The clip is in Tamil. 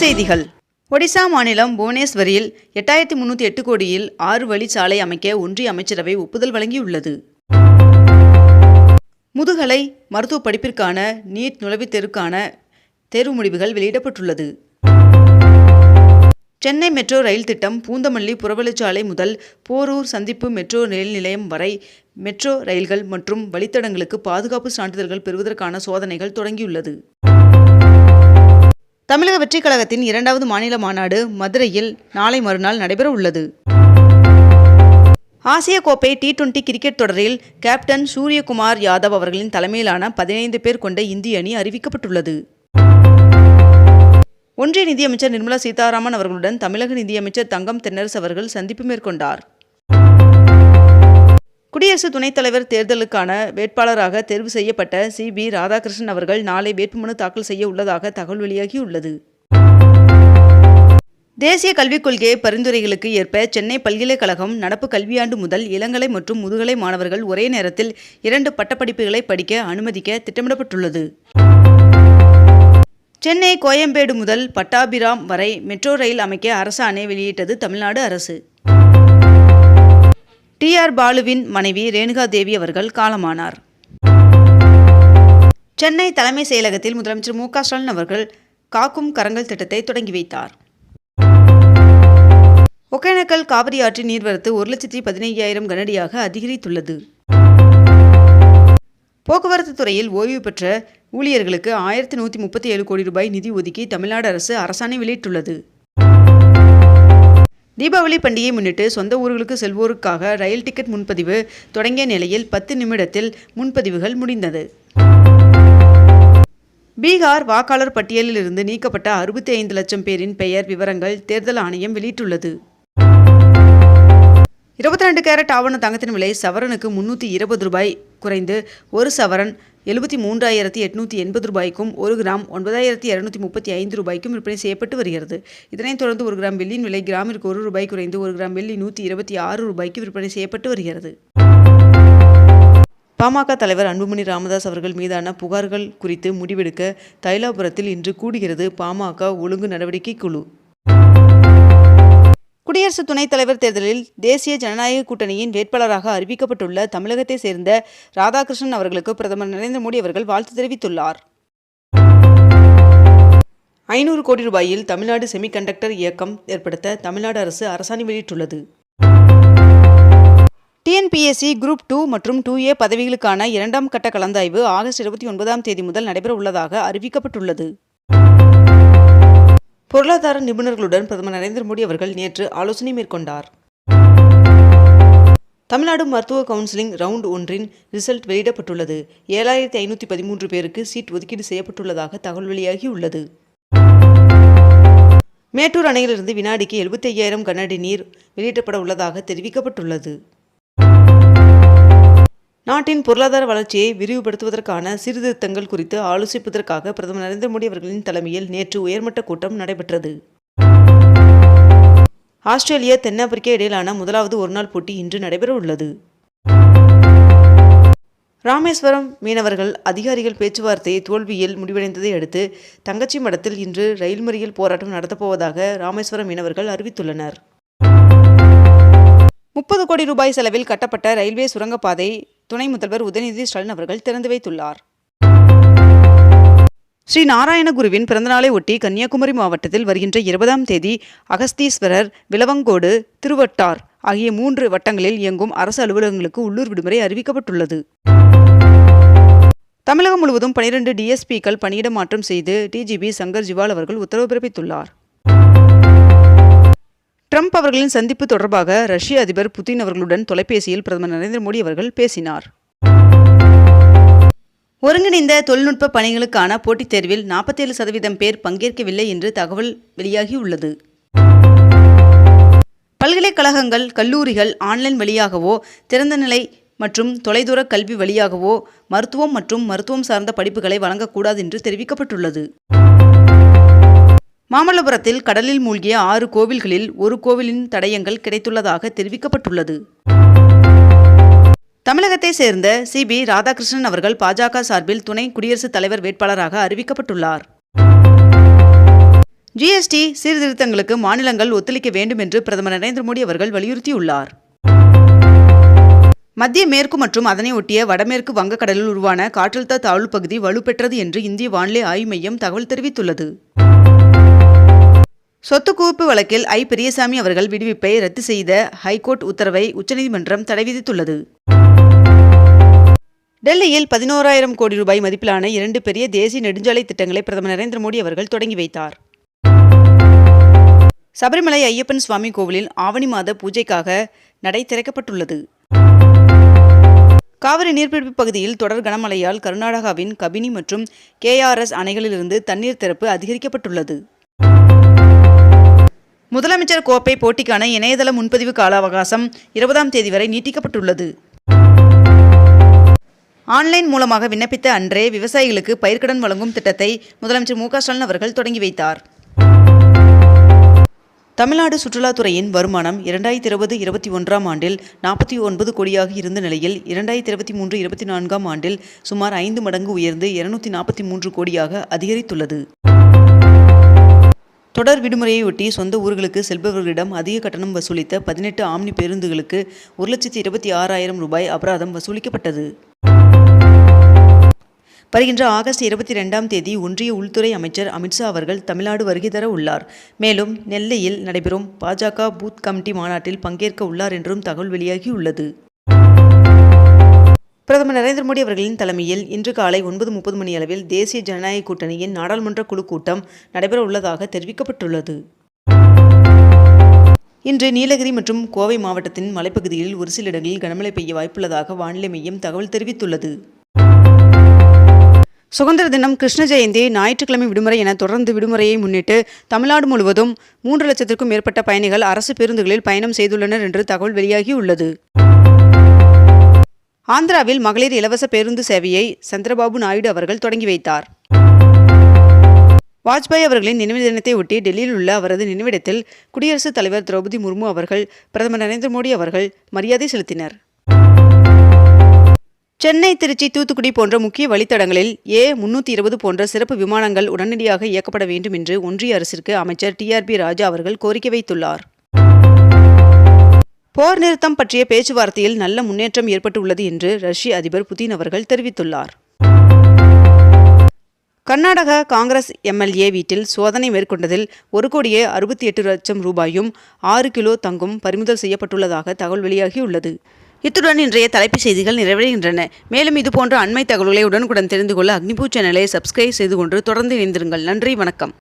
செய்திகள். ஒடிசா மாநிலம் புவனேஸ்வரில் எட்டாயிரத்தி முன்னூற்றி எட்டு கோடியில் ஆறு வழி சாலை அமைக்க ஒன்றிய அமைச்சரவை ஒப்புதல் வழங்கியுள்ளது. முதுகலை மருத்துவ படிப்பிற்கான நீட் நுழைவுத் தேர்வுக்கான தேர்வு முடிவுகள் வெளியிடப்பட்டுள்ளது. சென்னை மெட்ரோ ரயில் திட்டம் பூந்தமல்லி புறவழிச்சாலை முதல் போரூர் சந்திப்பு மெட்ரோ ரயில் நிலையம் வரை மெட்ரோ ரயில்கள் மற்றும் வழித்தடங்களுக்கு பாதுகாப்பு சான்றிதழ்கள் பெறுவதற்கான சோதனைகள் தொடங்கியுள்ளது. தமிழக வெற்றிக் கழகத்தின் இரண்டாவது மாநில மாநாடு மதுரையில் நாளை மறுநாள் நடைபெற உள்ளது. ஆசிய கோப்பை டி டுவெண்டி கிரிக்கெட் தொடரில் கேப்டன் சூரியகுமார் யாதவ் அவர்களின் தலைமையிலான பதினைந்து பேர் கொண்ட இந்திய அணி அறிவிக்கப்பட்டுள்ளது. ஒன்றிய நிதியமைச்சர் நிர்மலா சீதாராமன் அவர்களுடன் தமிழக நிதியமைச்சர் தங்கம் தென்னரசு அவர்கள் சந்திப்பு மேற்கொண்டார். குடியரசு துணைத் தலைவர் தேர்தலுக்கான வேட்பாளராக தேர்வு செய்யப்பட்ட சி. பி ராதாகிருஷ்ணன் அவர்கள் நாளை வேட்புமனு தாக்கல் செய்ய உள்ளதாக தகவல் வெளியாகியுள்ளது. தேசிய கல்விக் கொள்கை பரிந்துரைகளுக்கு ஏற்ப சென்னை பல்கலைக்கழகம் நடப்பு கல்வியாண்டு முதல் இளங்கலை மற்றும் முதுகலை மாணவர்கள் ஒரே நேரத்தில் இரண்டு பட்டப்படிப்புகளை படிக்க அனுமதிக்க திட்டமிடப்பட்டுள்ளது. சென்னை கோயம்பேடு முதல் பட்டாபிராம் வரை மெட்ரோ ரயில் அமைக்க அரசாணை வெளியிட்டது தமிழ்நாடு அரசு. டி ஆர் பாலுவின் மனைவி ரேணுகா தேவி அவர்கள் காலமானார். சென்னை தலைமை செயலகத்தில் முதலமைச்சர் மு க ஸ்டாலின் அவர்கள் காக்கும் கரங்கள் திட்டத்தை தொடங்கி வைத்தார். ஒகேனக்கல் காவிரி ஆற்றின் நீர்வரத்து ஒரு லட்சத்தி பதினைஞ்சாயிரம் கனடியாக அதிகரித்துள்ளது. போக்குவரத்து துறையில் ஓய்வு பெற்ற ஊழியர்களுக்கு ஆயிரத்தி நூற்றி முப்பத்தி ஏழு கோடி ரூபாய் நிதி ஒதுக்கி தமிழ்நாடு அரசு அரசாணை வெளியிட்டுள்ளது. தீபாவளி பண்டிகையை முன்னிட்டு சொந்த ஊர்களுக்கு செல்வோருக்காக ரயில் டிக்கெட் முன்பதிவு தொடங்கிய நிலையில் பத்து நிமிடத்தில் முன்பதிவுகள் முடிந்தது. பீகார் வாக்காளர் பட்டியலில் இருந்து நீக்கப்பட்ட அறுபத்தி ஐந்து லட்சம் பேரின் பெயர் விவரங்கள் தேர்தல் ஆணையம் வெளியிட்டுள்ளது. இருபத்தி ரெண்டு கேரட் ஆவண தங்கத்தின் விலை சவரனுக்கு முன்னூற்றி இருபது ரூபாய் குறைந்து ஒரு சவரன் எழுபத்தி மூன்றாயிரத்தி எட்நூற்றி எண்பது ரூபாய்க்கும் ஒரு கிராம் ஒன்பதாயிரத்தி இரநூத்தி முப்பத்தி ஐந்து ரூபாய்க்கும் விற்பனை செய்யப்பட்டு வருகிறது. இதனைத் தொடர்ந்து ஒரு கிராம் வெள்ளியின் விலை கிராமிற்கு ஒரு ரூபாய் குறைந்து ஒரு கிராம் வெள்ளி நூற்றி இருபத்தி ஆறு ரூபாய்க்கு விற்பனை செய்யப்பட்டு வருகிறது. பாமக தலைவர் அன்புமணி ராமதாஸ் அவர்கள் மீதான புகார்கள் குறித்து முடிவெடுக்க தைலாபுரத்தில் இன்று கூடுகிறது பாமக ஒழுங்கு நடவடிக்கை குழு. குடியரசு துணைத் தலைவர் தேர்தலில் தேசிய ஜனநாயக கூட்டணியின் வேட்பாளராக அறிவிக்கப்பட்டுள்ள தமிழகத்தை சேர்ந்த ராதாகிருஷ்ணன் அவர்களுக்கு பிரதமர் நரேந்திர மோடி அவர்கள் வாழ்த்து தெரிவித்துள்ளார். ஐநூறு கோடி ரூபாயில் தமிழ்நாடு செமிகண்டக்டர் இயக்கம் ஏற்படுத்த தமிழ்நாடு அரசு அரசாணை வெளியிட்டுள்ளது. டிஎன்பிஎஸ்சி குரூப் டூ மற்றும் டூ ஏ பதவிகளுக்கான இரண்டாம் கட்ட கலந்தாய்வு ஆகஸ்ட் இருபத்தி ஒன்பதாம் தேதி முதல் நடைபெற உள்ளதாக அறிவிக்கப்பட்டுள்ளது. பொருளாதார நிபுணர்களுடன் பிரதமர் நரேந்திர மோடி அவர்கள் நேற்று ஆலோசனை மேற்கொண்டார். தமிழ்நாடு மருத்துவ கவுன்சிலிங் ரவுண்ட் ஒன்றின் ரிசல்ட் வெளியிடப்பட்டுள்ளது. ஏழாயிரத்தி ஐநூற்றி பதிமூன்று பேருக்கு சீட் ஒதுக்கீடு செய்யப்பட்டுள்ளதாக தகவல் வெளியாகியுள்ளது. மேட்டூர் அணையிலிருந்து வினாடிக்கு எழுபத்தி ஐயாயிரம் கனஅடி நீர் வெளியிடப்பட உள்ளதாக தெரிவிக்கப்பட்டுள்ளது. நாட்டின் பொருளாதார வளர்ச்சியை விரிவுபடுத்துவதற்கான சீர்திருத்தங்கள் குறித்து ஆலோசிப்பதற்காக பிரதமர் நரேந்திர மோடி அவர்களின் தலைமையில் நேற்று உயர்மட்ட கூட்டம் நடைபெற்றது. ஆஸ்திரேலியா தென்னாப்பிரிக்கா இடையிலான முதலாவது ஒருநாள் போட்டி இன்று நடைபெற உள்ளது ராமேஸ்வரம் மீனவர்கள் அதிகாரிகள் பேச்சுவார்த்தை தோல்வியில் முடிவடைந்ததை அடுத்து தங்கச்சி மடத்தில் இன்று ரயில் மறியல் போராட்டம் நடத்தப்போவதாக ராமேஸ்வரம் மீனவர்கள் அறிவித்துள்ளனர். முப்பது கோடி ரூபாய் செலவில் கட்டப்பட்ட ரயில்வே சுரங்கப்பாதை துணை முதல்வர் உதயநிதி ஸ்டாலின் அவர்கள் திறந்து வைத்துள்ளார். ஸ்ரீ நாராயணகுருவின் பிறந்தநாளை ஒட்டி கன்னியாகுமரி மாவட்டத்தில் வருகின்ற இருபதாம் தேதி அகஸ்தீஸ்வரர் விலவங்கோடு திருவட்டார் ஆகிய மூன்று வட்டங்களில் இயங்கும் அரசு அலுவலகங்களுக்கு உள்ளூர் விடுமுறை அறிவிக்கப்பட்டுள்ளது. தமிழகம் முழுவதும் பனிரெண்டு டிஎஸ்பிக்கள் பணியிட மாற்றம் செய்து டிஜிபி சங்கர் ஜிவால் அவர்கள் உத்தரவு பிறப்பித்துள்ளார். ட்ரம்ப் அவர்களின் சந்திப்பு தொடர்பாக ரஷ்ய அதிபர் புதின் அவர்களுடன் தொலைபேசியில் பிரதமர் நரேந்திர மோடி அவர்கள் பேசினார். ஒருங்கிணைந்த தொழில்நுட்ப பணிகளுக்கான போட்டித் தேர்வில் நாற்பத்தேழு சதவீதம் பேர் பங்கேற்கவில்லை என்று தகவல் வெளியாகியுள்ளது. பல்கலைக்கழகங்கள் கல்லூரிகள் ஆன்லைன் வழியாகவோ திறந்தநிலை மற்றும் தொலைதூர கல்வி வழியாகவோ மருத்துவம் மற்றும் மருத்துவம் சார்ந்த படிப்புகளை வழங்கக்கூடாது என்று தெரிவிக்கப்பட்டுள்ளது. மாமல்லபுரத்தில் கடலில் மூழ்கிய ஆறு கோவில்களில் ஒரு கோவிலின் தடயங்கள் கிடைத்துள்ளதாக தெரிவிக்கப்பட்டுள்ளது. தமிழகத்தை சேர்ந்த சி. பி. ராதாகிருஷ்ணன் அவர்கள் பாஜக சார்பில் துணை குடியரசுத் தலைவர் வேட்பாளராக அறிவிக்கப்பட்டுள்ளார். ஜிஎஸ்டி சீர்திருத்தங்களுக்கு மாநிலங்கள் ஒத்துழைக்க வேண்டும் என்று பிரதமர் நரேந்திர மோடி அவர்கள் வலியுறுத்தியுள்ளார். மத்திய மேற்கு மற்றும் அதனை ஒட்டிய வடமேற்கு வங்கக்கடலில் உருவான காற்றழுத்த தாழ்வு பகுதி வலுப்பெற்றது என்று இந்திய வானிலை ஆய்வு மையம் தகவல் தெரிவித்துள்ளது. சொத்து குவிப்பு வழக்கில் ஐ. பெரியசாமி அவர்கள் விடுவிப்பை ரத்து செய்த ஹைகோர்ட் உத்தரவை உச்சநீதிமன்றம் தடை விதித்துள்ளது. டெல்லியில் பதினோராயிரம் கோடி ரூபாய் மதிப்பிலான இரண்டு பெரிய தேசிய நெடுஞ்சாலை திட்டங்களை பிரதமர் நரேந்திர மோடி அவர்கள் தொடங்கி வைத்தார். சபரிமலை ஐயப்பன் சுவாமி கோவிலில் ஆவணி மாத பூஜைக்காக நடை திறக்கப்பட்டுள்ளது. காவிரி நீர்பிடிப்பு பகுதியில் தொடர் கனமழையால் கர்நாடகாவின் கபினி மற்றும் கேஆர்எஸ் அணைகளிலிருந்து தண்ணீர் திறப்பு அதிகரிக்கப்பட்டுள்ளது. முதலமைச்சர் கோப்பை போட்டிக்கான இணையதள முன்பதிவு கால அவகாசம் இருபதாம் தேதி வரை நீட்டிக்கப்பட்டுள்ளது. ஆன்லைன் மூலமாக விண்ணப்பித்த அன்றே விவசாயிகளுக்கு பயிர்க்கடன் வழங்கும் திட்டத்தை முதலமைச்சர் மு ஸ்டாலின் அவர்கள் தொடங்கி வைத்தார். தமிழ்நாடு சுற்றுலாத்துறையின் வருமானம் இரண்டாயிரத்தி இருபது இருபத்தி ஒன்றாம் ஆண்டில் நாற்பத்தி ஒன்பது கோடியாக இருந்த நிலையில் இரண்டாயிரத்தி இருபத்தி மூன்று இருபத்தி நான்காம் ஆண்டில் சுமார் ஐந்து மடங்கு உயர்ந்து இருநூத்தி நாற்பத்தி மூன்று கோடியாக அதிகரித்துள்ளது. தொடர் விடுமுறையொட்டி சொந்த ஊர்களுக்கு செல்பவர்களிடம் அதிக கட்டணம் வசூலித்த பதினெட்டு ஆம்னி பேருந்துகளுக்கு ஒரு லட்சத்தி இருபத்தி ஆறாயிரம் ரூபாய் அபராதம் வசூலிக்கப்பட்டது. வருகின்ற ஆகஸ்ட் இருபத்தி ரெண்டாம் தேதி ஒன்றிய உள்துறை அமைச்சர் அமித்ஷா அவர்கள் தமிழ்நாடு வருகை தர உள்ளார். மேலும் நெல்லையில் நடைபெறும் பாஜக பூத் கமிட்டி மாநாட்டில் பங்கேற்க உள்ளார் என்றும் தகவல் வெளியாகியுள்ளது. பிரதமர் நரேந்திர மோடி அவர்களின் தலைமையில் இன்று காலை ஒன்பது முப்பது மணி அளவில் தேசிய ஜனநாயக கூட்டணியின் நாடாளுமன்ற குழு கூட்டம் நடைபெற உள்ளதாக தெரிவிக்கப்பட்டுள்ளது. இன்று நீலகிரி மற்றும் கோவை மாவட்டத்தின் மலைப்பகுதிகளில் ஒரு சில இடங்களில் கனமழை பெய்ய வாய்ப்புள்ளதாக வானிலை மையம் தகவல் தெரிவித்துள்ளது. சுதந்திர தினம் கிருஷ்ண ஜெயந்தி ஞாயிற்றுக்கிழமை விடுமுறை என தொடர்ந்து விடுமுறையை முன்னிட்டு தமிழ்நாடு முழுவதும் மூன்று லட்சத்திற்கும் மேற்பட்ட பயணிகள் அரசு பேருந்துகளில் பயணம் செய்துள்ளனர் என்று தகவல் வெளியாகியுள்ளது. ஆந்திராவில் மகளிர் இலவச பேருந்து சேவையை சந்திரபாபு நாயுடு அவர்கள் தொடங்கி வைத்தார். வாஜ்பாய் அவர்களின் நினைவு தினத்தை ஒட்டி டெல்லியில் உள்ள அவரது நினைவிடத்தில் குடியரசுத் தலைவர் திரௌபதி முர்மு அவர்கள் பிரதமர் நரேந்திர மோடி அவர்கள் மரியாதை செலுத்தினர். சென்னை திருச்சி தூத்துக்குடி போன்ற முக்கிய வழித்தடங்களில் ஏ முன்னூற்றி இருபது போன்ற சிறப்பு விமானங்கள் உடனடியாக இயக்கப்பட வேண்டும் என்று ஒன்றிய அரசிற்கு அமைச்சர் டிஆர்பி ராஜா அவர்கள் கோரிக்கை வைத்துள்ளார். போர் நிறுத்தம் பற்றிய பேச்சுவார்த்தையில் நல்ல முன்னேற்றம் ஏற்பட்டுள்ளது என்று ரஷ்ய அதிபர் புதின் அவர்கள் தெரிவித்துள்ளார். கர்நாடக காங்கிரஸ் எம்எல்ஏ வீட்டில் சோதனை மேற்கொண்டதில் ஒரு கோடியே அறுபத்தி எட்டு லட்சம் ரூபாயும் ஆறு கிலோ தங்கும் பறிமுதல் செய்யப்பட்டுள்ளதாக தகவல் வெளியாகியுள்ளது. இத்துடன் இன்றைய தலைப்புச் செய்திகள் நிறைவடைகின்றன. மேலும் இதுபோன்ற அண்மை தகவல்களை உடனுக்குடன் தெரிந்து கொள்ள அக்னிபூ சேனலை சப்ஸ்கிரைப் செய்து கொண்டு தொடர்ந்து இணைந்திருங்கள். நன்றி வணக்கம்.